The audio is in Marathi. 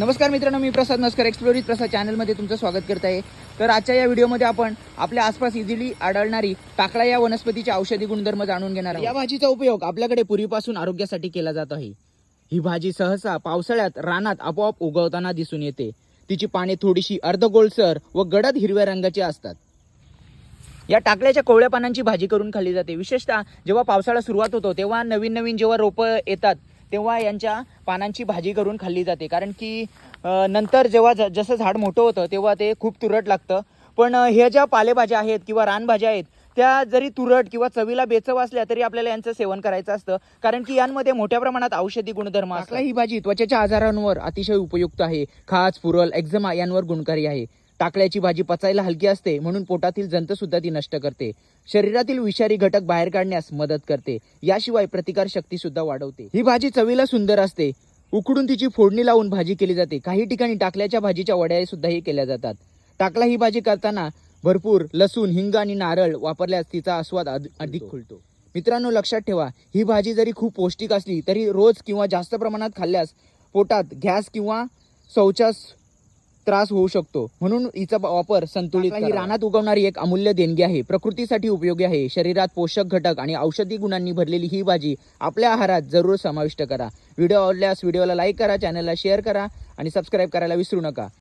नमस्कार मित्रांनो मी प्रसाद नस्कर एक्सप्लोरित प्रसाद चॅनलमध्ये तुमचं स्वागत करत आहे. तर आजच्या या व्हिडिओमध्ये आपण आपल्या आसपास इझिली आढळणारी टाकळा या वनस्पतीचे औषधी गुणधर्म जाणून घेणार आहोत. या भाजीचा उपयोग आपल्याकडे पूर्वीपासून आरोग्यासाठी केला जात आहे. ही भाजी सहसा पावसाळ्यात रानात आपोआप उगवताना दिसून येते. तिची पाने थोडीशी अर्धगोलसर व गडद हिरव्या रंगाची असतात. या टाकल्याच्या कोवळ्या पानांची भाजी करून खाल्ली जाते. विशेषतः जेव्हा पावसाळा सुरुवात होतो तेव्हा नवीन नवीन जेव्हा रोपं येतात तेव्हा यांच्या पानांची भाजी करून खाल्ली जाते. कारण की नंतर जेव्हा ज- जसं झाड मोठं होतं तेव्हा ते खूप तुरट लागतं. पण ह्या ज्या पालेभाज्या आहेत किंवा रानभाज्या आहेत त्या जरी तुरट किंवा चवीला बेचव असल्या तरी आपल्याला यांचं सेवन करायचं असतं. कारण की यांमध्ये मोठ्या प्रमाणात औषधी गुणधर्म असला ही भाजी त्वचेच्या आजारांवर अतिशय उपयुक्त आहे. खाज पुरल एक्झमा यांवर गुणकारी आहे. टाकल्याची भाजी पचायला हलकी असते म्हणून पोटातील जंत सुद्धा ती नष्ट करते. शरीरातील विषारी घटक बाहेर काढण्यास मदत करते याशिवाय प्रतिकार शक्ती सुद्धा वाढवते. ही भाजी चवीला सुंदर असते. उकडून तिची फोडणी लावून भाजी केली जाते. काही ठिकाणी टाकल्याच्या भाजीच्या वड्या सुद्धाही केल्या जातात. टाकला ही भाजी करताना भरपूर लसूण हिंग आणि नारळ वापरल्यास तिचा आस्वाद अधिक खुलतो. मित्रांनो लक्षात ठेवा ही भाजी जरी खूप पौष्टिक असली तरी रोज किंवा जास्त प्रमाणात खाल्ल्यास पोटात गॅस किंवा शौचास त्रास होऊ शकतो. म्हणून हिचा वापर संतुलित ही रानात उगवणारी एक अमूल्य देणगी आहे. प्रकृतीसाठी उपयोगी आहे. शरीरात पोषक घटक आणि औषधी गुणांनी भरलेली ही भाजी आपल्या आहारात जरूर समाविष्ट करा. व्हिडिओ आवडल्यास व्हिडिओला लाईक करा चॅनलला शेअर करा आणि सबस्क्राईब करायला विसरू नका.